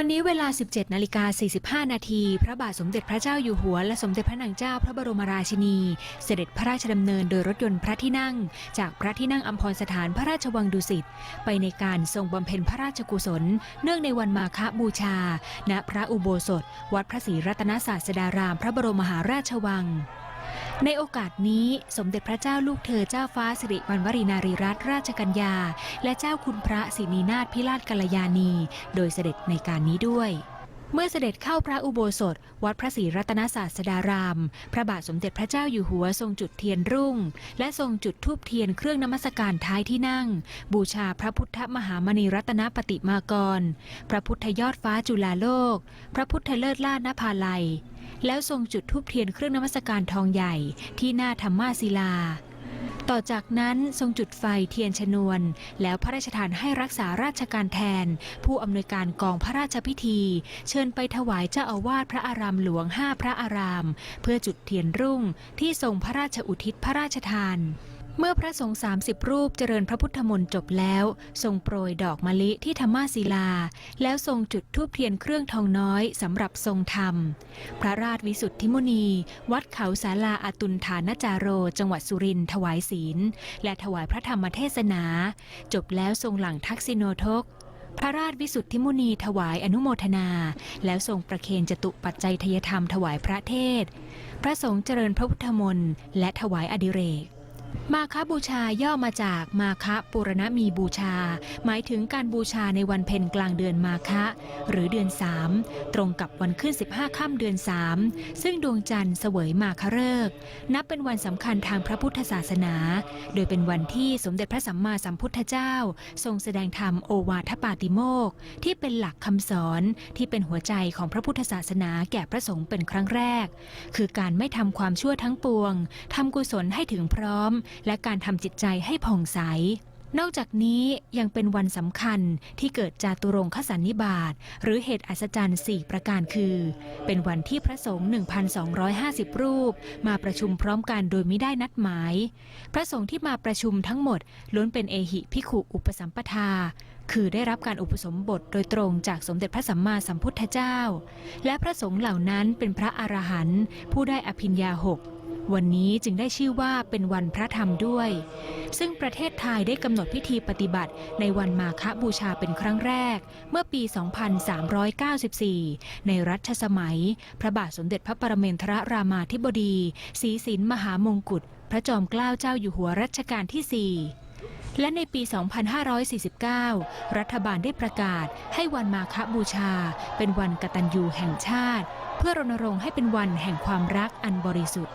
วันนี้เวลา 17นาฬิกา45 นาที พระบาทสมเด็จพระเจ้าอยู่หัว และสมเด็จพระนางเจ้าพระบรมราชินี เสด็จพระราชดำเนินโดยรถยนต์พระที่นั่ง จากพระที่นั่งอัมพรสถานพระราชวังดุสิต ไปในการทรงบำเพ็ญพระราชกุศล เนื่องในวันมาฆบูชา ณ พระอุโบสถ วัดพระศรีรัตนศาสดารามพระบรมมหาราชวัง ในโอกาสนี้สมเด็จพระเจ้าลูกเธอเจ้าฟ้าสิริวัณวรีนารีรัตนราชกัญญา และเจ้าคุณพระศรีนีนาถพิราชกัลยาณี โดยเสด็จในการนี้ด้วยเมื่อเสด็จเข้าพระอุโบสถ วัดพระศรีรัตนศาสดาราม พระบาทสมเด็จพระเจ้าอยู่หัวทรงจุดเทียนรุ่ง และทรงจุดธูปเทียนเครื่องนมัสการท้ายที่นั่ง บูชาพระพุทธมหามณีรัตนปฏิมากร พระพุทธยอดฟ้าจุฬาโลก พระพุทธเลิศล่านภาลัย แล้วทรงจุดทูปเทียนเครื่องนมัสการทองใหญ่ที่หน้าธรรมาศิลา ต่อจากนั้นทรงจุดไฟเทียนชนวน แล้วพระราชทานให้รักษาราชการแทน ผู้อำนวยการกองพระราชพิธี เชิญไปถวายเจ้าอาวาสพระอารามหลวงห้าพระอาราม เพื่อจุดเทียนรุ่งที่ทรงพระราชอุทิศพระราชทาน เมื่อพระสงฆ์30 รูปเจริญพระพุทธมนต์จบแล้ว ทรงโปรยดอกมะลิที่ธรรมาศิลา แล้วทรงจุดธูปเทียนเครื่องทองน้อยสำหรับทรงธรรม พระราชวิสุทธิมุนี วัดเขาสาลาอตุลฐานจาโร จังหวัดสุรินทร์ถวายศีล และถวายพระธรรมเทศนา จบแล้วทรงหลังทักษิโนทก พระราชวิสุทธิมุนีถวายอนุโมทนา แล้วทรงประเคนจตุปัจจัยทยธรรมถวายพระเทศ พระสงฆ์เจริญพระพุทธมนต์และถวายอดิเรก มาคบูชาย่อมาจากมาคะปุรณมีบูชา หมายถึงการบูชาในวันเพ็ญกลางเดือนมาคะ หรือเดือน 3 ตรงกับวันขึ้น 15ค่ำเดือน 3 ซึ่งดวงจันทร์เสวยมาคฤกษ์นับเป็นวันสำคัญทางพระพุทธศาสนา โดยเป็นวันที่สมเด็จพระสัมมาสัมพุทธเจ้า ทรงแสดงธรรมโอวาทปาติโมกข์ที่เป็นหลักคำสอนที่เป็นหัวใจของพระพุทธศาสนาแก่พระสงฆ์เป็นครั้งแรก คือการไม่ทำความชั่วทั้งปวงทำกุศลให้ถึงพร้อมและการทำจิตใจให้ผ่องใส นอกจากนี้ยังเป็นวันสำคัญที่เกิดจาตุรงคสันนิบาตหรือเหตุอัศจรรย์ 4 ประการคือ เป็นวันที่พระสงฆ์ 1,250 รูป มาประชุมพร้อมกันโดยไม่ได้นัดหมาย พระสงฆ์ที่มาประชุมทั้งหมดล้วนเป็นเอหิพิขุอุปสัมปทาคือได้รับการอุปสมบทโดยตรงจากสมเด็จพระสัมมาสัมพุทธเจ้า และพระสงฆ์เหล่านั้นเป็นพระอรหันต์ผู้ได้อภิญญาหก วันนี้จึงได้ชื่อว่าเป็นวันพระธรรมด้วย ซึ่งประเทศไทยได้กำหนดพิธีปฏิบัติในวันมาฆบูชาเป็นครั้งแรก เมื่อปี 2394 ในรัชสมัย พระบาทสมเด็จพระปรเมนทรรามาธิบดีศรีสินมหามงกุฎพระจอมเกล้าเจ้าอยู่หัวรัชกาลที่ 4และในปี 2549 รัฐบาลได้ประกาศให้วันมาฆบูชา เป็นวันกตัญญูแห่งชาติ เพื่อรณรงค์ให้เป็นวันแห่งความรักอันบริสุทธิ์